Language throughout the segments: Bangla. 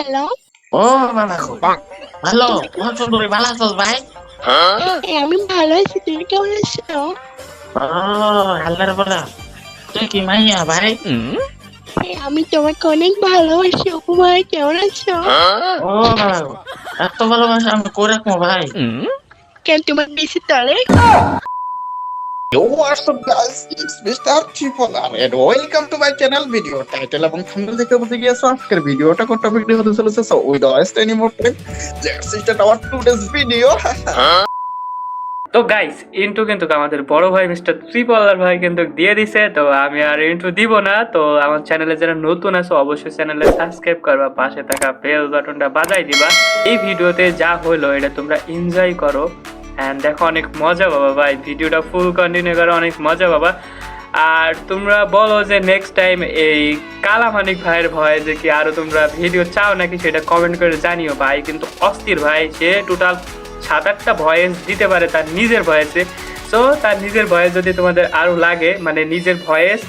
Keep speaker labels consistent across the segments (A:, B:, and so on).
A: হ্যালো?
B: ও মামা ভালো তোমার সুন্দরী ভালো আছোস ভাই?
A: আমি ভালো আছি তুমি কেমন আছো?
B: ও আল্লাহর বলা তুই কি মাইয়া ভাই?
A: আমি তোমাকে অনেক ভালোবাসি অপু ভাই কেমন আছো?
B: ও এত ভালোবাসা আমি করে রাখব ভাই?
A: কেন তোমার বেশি তলে?
C: Yo, what's up guys? It's Mr. Triple R and welcome to my channel. Video title এবং thumbnail দেখে বুঝে গিয়েছো আজকের ভিডিওটা কোন টপিক নিয়ে হতে চলেছে? So without waste any more time let's start our today's video.
D: তো গাইস ইন্টু কিন্তু আমাদের বড় ভাই মিস্টার ত্রিপলার ভাই কিন্তু দিয়ে দিছে তো আমি আর ইন্টু দিব না। তো আমার চ্যানেলে যারা নতুন আছে অবশ্যই চ্যানেলে সাবস্ক্রাইব করবা পাশে থাকা বেল বাটনটা বাজাই দিবা। এই ভিডিওতে যা হলো এটা তোমরা এনজয় করো। অ্যান্ড দেখো অনেক মজা পাবা ভাই, ভিডিওটা ফুল কন্টিনিউ করো, অনেক মজা পাবা আর তোমরা বলো যে নেক্সট টাইম এই কালামানিক ভাইয়ের ভয়ে যে কি আরও তোমরা ভিডিও চাও নাকি সেটা কমেন্ট করে জানিও ভাই। কিন্তু অস্থির ভাই, সে টোটাল সাত আটটা ভয়েস দিতে পারে তার নিজের ভয়েসে সো তার নিজের ভয়েস যদি তোমাদের আরও লাগে মানে নিজের ভয়েস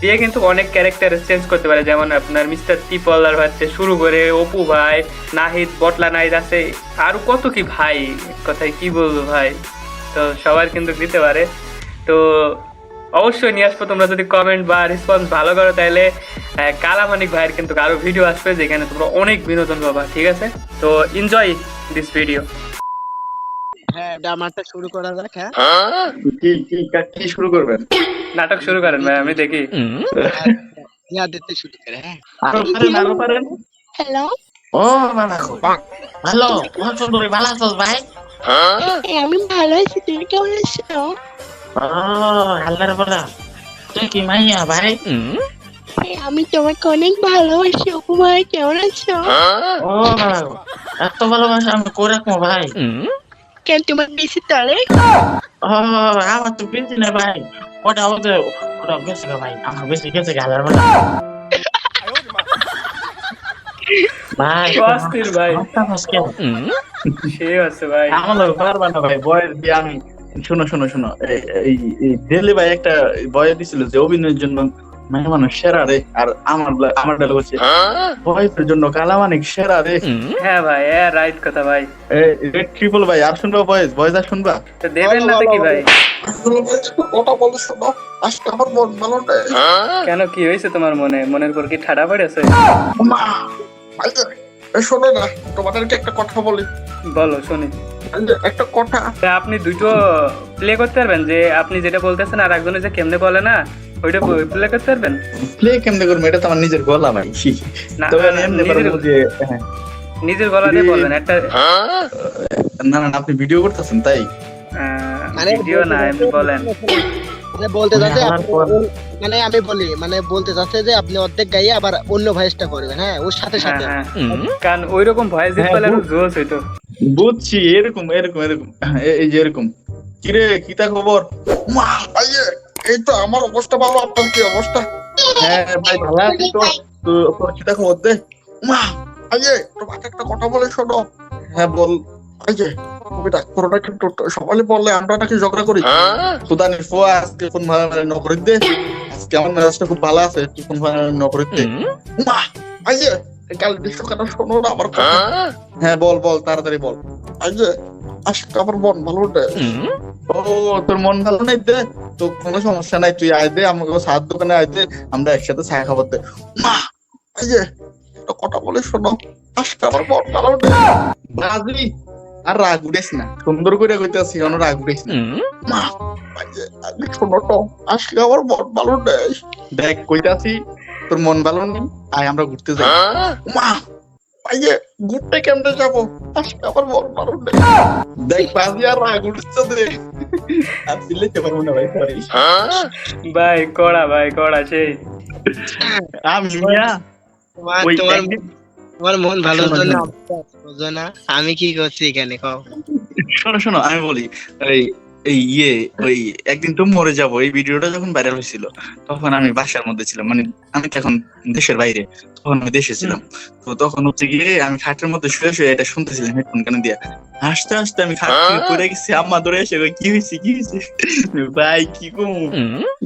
D: দিয়ে কিন্তু অনেক ক্যারেক্টার চেঞ্জ করতে পারে, যেমন আপনার মিস্টার টিপলার হচ্ছে শুরু করে অপু ভাই, নাহিদ, বটলা নাহিদ আছে, আরও কত কি ভাই, কথায় কি বলব ভাই? তো সবার কিন্তু দিতে পারে। তো অবশ্যই নিয়ে আসব, তোমরা যদি কমেন্ট বা রেসপন্স ভালো করো তাহলে কালামানিক ভাইয়ের কিন্তু আরও ভিডিও আসবে, যেখানে তোমরা অনেক বিনোদন পাবা, ঠিক আছে? তো এনজয় দিস ভিডিও
E: হ্যাঁ ডামারটা শুরু করা যাক হ্যাঁ।
C: কি কি কি শুরু করবেন?
D: নাটক শুরু করেন ভাই আমি দেখি।
E: ইয়া দিতে শুরু করে হ্যাঁ।
B: আরও পারেন
A: হ্যালো।
B: ও ভালো তোমার সুন্দরী ভালো আছোস ভাই?
A: আমি ভালো আছি তুমি কেমন আছো?
B: আল্লাহর বলা তুই কি মাইয়া ভাই?
A: আমি তোমাকে অনেক ভালোবাসি অপু ভাই কেমন আছো?
B: ও এত ভালোবাসা আমি করে রাখব ভাই।
A: কেন তোমার বেশি তলে
B: আমার তো বেশি না ভাই ওটা ওদের ওটা গেছে ভাই আমার বেশি গেছে গা বলা ভাই
D: অস্থির ভাই সে আছে ভাই
C: আমার পারবা না ভাই বয়ের দিয়ে আমি শোনো শোনো শোনো এই- এই এই দিল্লি ভাই একটা বয়ে দিছিল যে অভিনয়ের জন্য মানে মানুষ সেরা রে। আর আমার আমার হচ্ছে বয়ের জন্য কালামানিক সেরা রে।
D: হ্যাঁ ভাই হ্যাঁ রাইট কথা ভাই।
C: রেড ট্রিপল ভাই আর শুনবা বয়েস বয়েস আর শুনবা?
D: তো দেবেন না কি ভাই?
C: বলে শোনো আজকে আমার মন ভালো নেই।
D: কেন কি হয়েছে তোমার মনে? মনের পর কি ঠাডা পড়েছে?
C: মা শোনো না তোমাদেরকে একটা কথা বলি।
D: বলো শুনি।
C: একটা কথা।
D: আপনি দুটো প্লে করতে পারবেন যে আপনি যেটা বলতেছেন আর একজনে যে কেমনে বলে না ওইটা প্লে করতে পারবেন
C: প্লে কেমনে করব? এটা তো আমার নিজের গলা ভাই তবে আমি এমনি
D: নিজের-
C: পারব যে হ্যাঁ।
D: নিজের গলা দিয়ে বলবেন একটা
C: না না না, আপনি ভিডিও করতেছেন তাই?
E: মানে
D: ভিডিও না এমনি বলেন।
E: মানে বলতে মানে আমি বলি মানে বলতে যাচ্ছে যে আপনি অর্ধেক গাইয়ে আবার অন্য ভয়েসটা করবেন হ্যাঁ? ওর সাথে
D: হ্যাঁ
E: সাথে।
D: হ্যাঁ। কারণ ওই রকম ভয়েস দিতে
C: হ্যাঁ,
D: পারলে
C: আরও
D: জোশ হইতো।
C: বুঝছি এরকম এরকম এরকম। এই যে এরকম। কিরে কিতা খবর? মা ভাইয়ে এই তো আমার অবস্থা ভালো আপনার কি অবস্থা? হ্যাঁ ভাই ভালো আছি তো। দে। মা তোমাকে একটা কথা বলে শোনো। হ্যাঁ বল। যে তুমি ডাক্তারটা কিন্তু সকালে বললে আমরা নাকি ঝগড়া করি। সুদানি ফোয়া আজকে কোন ভালো নকরি দে? আজকে আমার মেজাজটা খুব ভালো আছে তুই কোন ভালো নকরি দে? মা ভাইয়ে কাল বিশ্বকাপটা শোনো না আমার কথা। হ্যাঁ? বল বল তাড়াতাড়ি বল। আজকে আজকে আমার মন ভালো নেই ও তোর মন ভালো নেই দে? তো কোনো সমস্যা নাই তুই আয় দে আমাকে সাত দোকানে আয় দে আমরা একসাথে চা খাব দে। মা এই যে কথা বলে শোনো আজকে আমার নেই বাজবি আর রাগ উঠেস না সুন্দর করে কইতেছি কোনো রাগ উঠেস না মা আগে শোনো তো আজকে আমার মন ভালো নেই দেখ কইতাছি তোর মন ভালো নেই আয় আমরা ঘুরতে যাই। মা এই ঘুরতে কেমনে যাব? আজকে আমার ভালো নেই দেখ বাজি আর রাগ উঠছে দে। আর দিলে পারব না ভাই সরি
D: ভাই কড়া ভাই কড়া সেই।
C: আমি
E: তোমার তোমার মন ভালো না আমি কি করছি এখানে কও।
C: শোনো শোনো আমি বলি এই এই ইয়ে ওই একদিন তো মরে যাব এই ভিডিওটা যখন ভাইরাল হয়েছিল তখন আমি বাসার মধ্যে ছিলাম মানে আমি তো এখন দেশের বাইরে তখন আমি দেশে ছিলাম। তো তখন হচ্ছে গিয়ে আমি খাটের মধ্যে শুয়ে শুয়ে এটা শুনতেছিলাম হেডফোন কানে দিয়ে। হাসতে হাসতে আমি খাট থেকে পড়ে গেছি আম্মা ধরে এসে কি হয়েছে কি হয়েছে ভাই কি কম?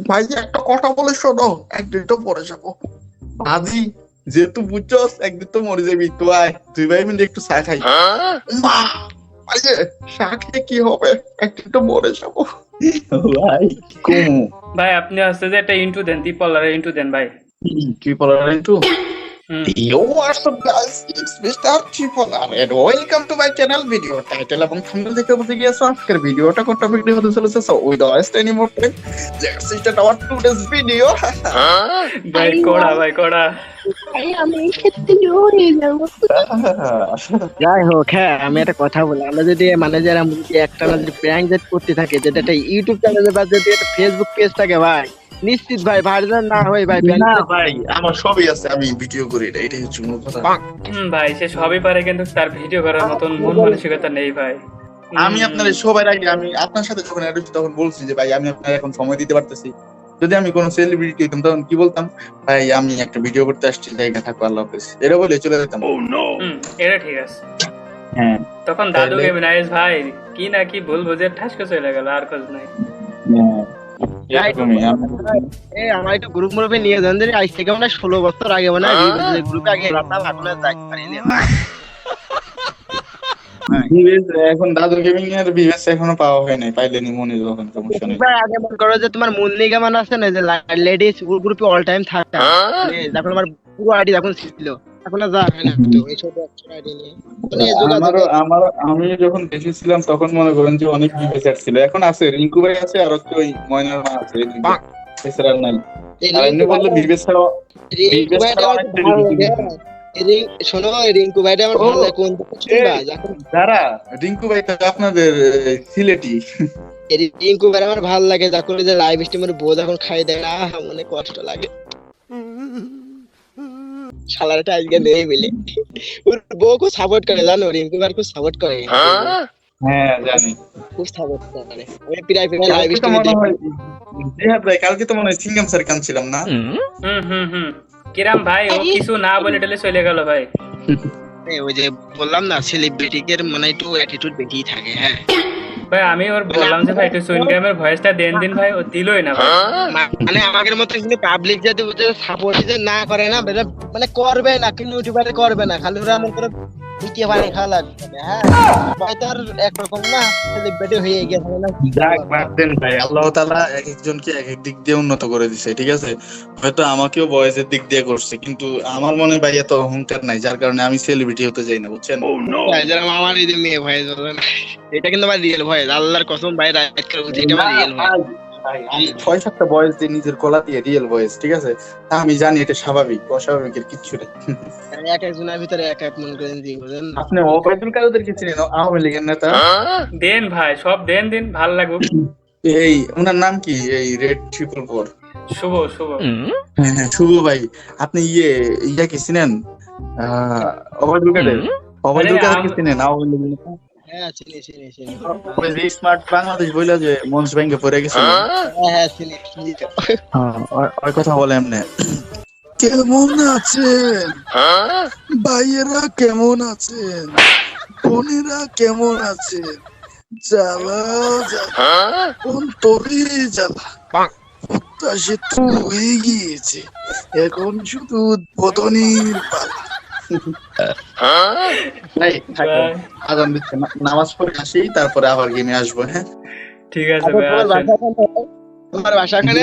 C: ভাই একটা কথা বলে শোনো একদিন তো পরে যাব। বাজি যেহেতু বুঝছস একদিন তো মরে যাবি তো আয়। দুই ভাই মিলে একটু চা খাই। মা আরে খেয়ে কি হবে একদিন তো মরে যাব ভাই কমু
D: ভাই আপনি আসতে যে একটা ইন্টু দেন ত্রিপলারে ইন্টু দেন ভাই
C: একটু
D: হুম।
C: Yo, what's up guys? It's Mr. Triple R and welcome to my channel video title এবং thumbnail দেখে বুঝে গিয়েছো আজকের ভিডিওটা কোন টপিক নিয়ে হতে চলেছে so without waste any more time let's start our today's video
D: ভাই কড়া ভাই কড়া
A: ভাই আমি এই ক্ষেত্রে হয়ে যাব
E: যাই হোক হ্যাঁ আমি একটা কথা বলি। আমরা যদি মানে যারা একটা না যদি প্র্যাঙ্ক জেট করতে থাকে যেটা একটা ইউটিউব চ্যানেলে বা যদি একটা ফেসবুক পেজ থাকে ভাই নিশ্চিত ভাই ভাইরাল না হয় ভাই
C: না ভাই আমার সবই আছে আমি ভিডিও করি এটা এটাই হচ্ছে মূল কথা।
D: হুম ভাই সে সবই পারে কিন্তু তার ভিডিও করার মতন মন মানসিকতা নেই ভাই।
C: আমি আপনার সবার আগে আমি আপনার সাথে যখন তখন বলছি যে ভাই আমি আপনার এখন সময় দিতে পারতেছি। যদি আমি কোনো সেলিব্রিটি হইতাম তখন কি বলতাম? ভাই আমি একটা ভিডিও করতে আসছি জায়গা থাকব আল্লাহ হাফেজ। এটা বলে চলে যেতাম।
D: হুম এটা ঠিক আছে।
C: হ্যাঁ।
D: তখন দাদু ভাই কি না কি ভুল বুঝে ঠাস করে চলে গেল আর খোঁজ নাই।
C: হ্যাঁ।
E: আমার একটু গ্রুপ গ্রুপে নিয়ে যান যে আজ থেকে মানে ষোলো বছর আগে মানে গ্রুপে আগে পারিনি
C: ভিভেস এখন দাদু গেমিং এর ভিভেস এখনও পাওয়া হয় নাই পাইলে নি মনে যখন সমস্যা নেই
E: আগে মনে করো যে তোমার মুন্নি গামান আছে না যে লেডিস গ্রুপে অল টাইম থাকে। যখন আমার পুরো আইডি যখন ছিল এখন যা হয় না। তো এই ছোট একটা আইডি নিয়ে। মানে
C: আমারও আমার আমি যখন দেখেছিলাম তখন মনে করেন যে অনেক ভিভেস ছিল। এখন আছে রিঙ্কু ভাই আছে আর হচ্ছে ওই ময়নার মা আছে। এছাড়া আর নাই।
E: এই
C: আর এমনি বললে ভিভেস ছাড়া
E: রিঙ্কু
C: বিবেশ ছাড়া
E: শোনো রিঙ্কু ভাইটা আমার ভালো লাগে কোন দিকে শুনবা? যখন
C: যারা রিঙ্কু ভাই তো আপনাদের সিলেটি।
E: রিঙ্কু ভাই আমার ভালো লাগে যখন যে লাইভ স্ট্রিমের বউ যখন খাই দেয় না মনে কষ্ট লাগে। শালারটা আজকে নেই মিলে ওর বউ খুব সাপোর্ট করে জানো রিঙ্কু ভাই খুব সাপোর্ট করে।
C: হ্যাঁ জানি।
E: খুব সাপোর্ট করে। আমি প্রায় প্রায় লাইভ
C: কালকে তো
E: স্ট্রিমে
C: মনে হয় জিহাদ ভাই কালকে তো মনে হয় সিঙ্গাম স্যার না?
D: হুম হুম হুম। কিরাম ভাই ও কিছু না বলে টেলে চলে গেল ভাই।
E: ওই যে বললাম না সেলিব্রিটিদের মানে একটু অ্যাটিটিউড বেশি থাকে হ্যাঁ।
D: ভাই আমি ওর বললাম যে ভাই একটু সুইনগ্রামের ভয়েসটা দেন দিন ভাই ও দিলই না ভাই।
E: মানে আমাদের মতো কিন্তু পাবলিক যদি সাপোর্ট যে না করে না মানে করবে না কিন্তু ইউটিউবারে করবে না খালি ওরা এমন করে পিটিয়ে পানি খাওয়া লাগবে হ্যাঁ? সবাই তো একরকম না সেলিব্রিটি হয়ে গেছে না
C: যাক বাদ দেন ভাই আল্লাহ তাআলা এক একজনকে এক এক দিক দিয়ে উন্নত করে দিছে ঠিক আছে? হয়তো আমাকেও বয়সের দিক দিয়ে করছে কিন্তু আমার মনে ভাই এত অহংকার নাই যার কারণে আমি সেলিব্রিটি হতে চাই না বুঝছেন?
E: ভাই, আমার এই যে মেয়ে ভয়েস এটা কিন্তু আমার রিয়েল ভয়েস আল্লাহর কসম ভাই রাইট করে এটা আমার রিয়েল ভয়েস
C: ভাই, আমি ছয় সাতটা বয়স দিয়ে নিজের গলা দিয়ে রিয়েল ভয়েস ঠিক আছে? তা আমি জানি এটা স্বাভাবিক অস্বাভাবিকের কিচ্ছু নেই।
E: এক একজনের ভিতরে এক এক মন করে দিয়ে বুঝলেন?
C: আপনি ওবায়দুল কাদেরকে চিনেন আওয়ামী লীগের নেতা।
D: দেন ভাই সব দেন দিন ভালো লাগুক।
C: এই ওনার নাম কি? এই red triple four
D: Shubho Shubho.
C: হ্যাঁ হ্যাঁ শুভ ভাই আপনি ইয়ে ইয়া কি চিনেন? আহ, ওবায়দুল কাদের? ওবায়দুল কাদেরকে চিনেন আওয়ামী লীগের নেতা?
E: হ্যাঁ চিনি চিনি চিনি।
C: ওই যে স্মার্ট বাংলাদেশ বইলা যে মঞ্চ ব্যাংকে পড়ে গেছিল
E: হ্যাঁ? হ্যাঁ চিনি চিনি। তো।
C: হ্যাঁ, ওর- ওর কথা বলে এমনি। কেমন আছেন? ভাইয়েরা কেমন আছেন? বোনেরা কেমন আছেন? জ্বালা জ্বালা। অন্তরে জ্বালা? প্রত্যাশে তো হয়ে গিয়েছে। এখন শুধু উদ্বোধনের পালা। আজান দিচ্ছে না- নামাজ পড়ে আসি তারপরে আবার গেমে আসব হ্যাঁ?
D: ঠিক আছে
E: আচ্ছা, তোমার বাসা কোথায়? তোমার বাসা ওখানে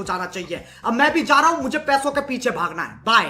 F: हो जाना चाहिए। अब मैं भी जा रहा हूँ, मुझे पैसों के पीछे भागना है। बाय